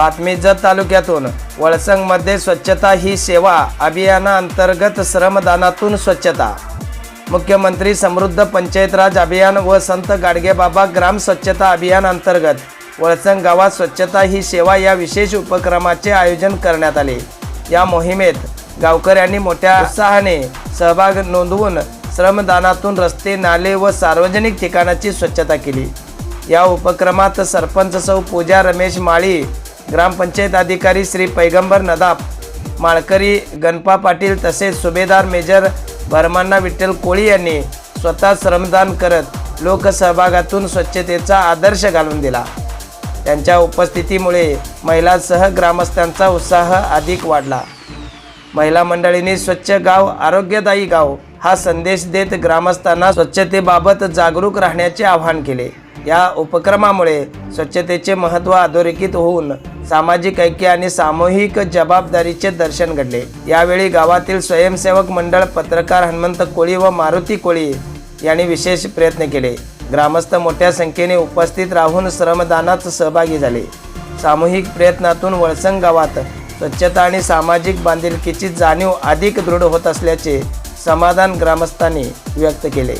बातमी जत तालुक्यातून. वळसंगमध्ये स्वच्छता ही सेवा अभियानाअंतर्गत श्रमदानातून स्वच्छता. मुख्यमंत्री समृद्ध पंचायत राज अभियान व संत गाडगेबाबा ग्राम स्वच्छता अभियान अंतर्गत वळसंग गावात स्वच्छता ही सेवा या विशेष उपक्रमाचे आयोजन करण्यात आले. या मोहिमेत गावकऱ्यांनी मोठ्या उत्साहाने सहभाग नोंदवून श्रमदानातून रस्ते नाले व सार्वजनिक ठिकाणाची स्वच्छता केली. या उपक्रमात सरपंच सौ पूजा रमेश माळी ग्रामपंचायत अधिकारी श्री पैगंबर नदाप माळकरी गणपा पाटील तसेच सुभेदार मेजर भरमान्ना विठ्ठल कोळी यांनी स्वतः श्रमदान करत लोकसहभागातून स्वच्छतेचा आदर्श घालून दिला. त्यांच्या उपस्थितीमुळे महिलांसह ग्रामस्थांचा उत्साह अधिक वाढला. महिला मंडळींनी स्वच्छ गाव आरोग्यदायी गाव हा संदेश देत ग्रामस्थांना स्वच्छतेबाबत जागरूक राहण्याचे आवाहन केले. या उपक्रमामुळे स्वच्छतेचे महत्त्व अधोरेखित होऊन सामाजिक ऐक्य आणि सामूहिक जबाबदारीचे दर्शन घडले. यावेळी गावातील स्वयंसेवक मंडळ पत्रकार हनुमंत कोळी व मारुती कोळी यांनी विशेष प्रयत्न केले. ग्रामस्थ मोठ्या संख्येने उपस्थित राहून श्रमदानात सहभागी झाले. सामूहिक प्रयत्नातून वळसंग गावात स्वच्छता आणि सामाजिक बांधिलकीची जाणीव अधिक दृढ होत असल्याचे समाधान ग्रामस्थांनी व्यक्त केले.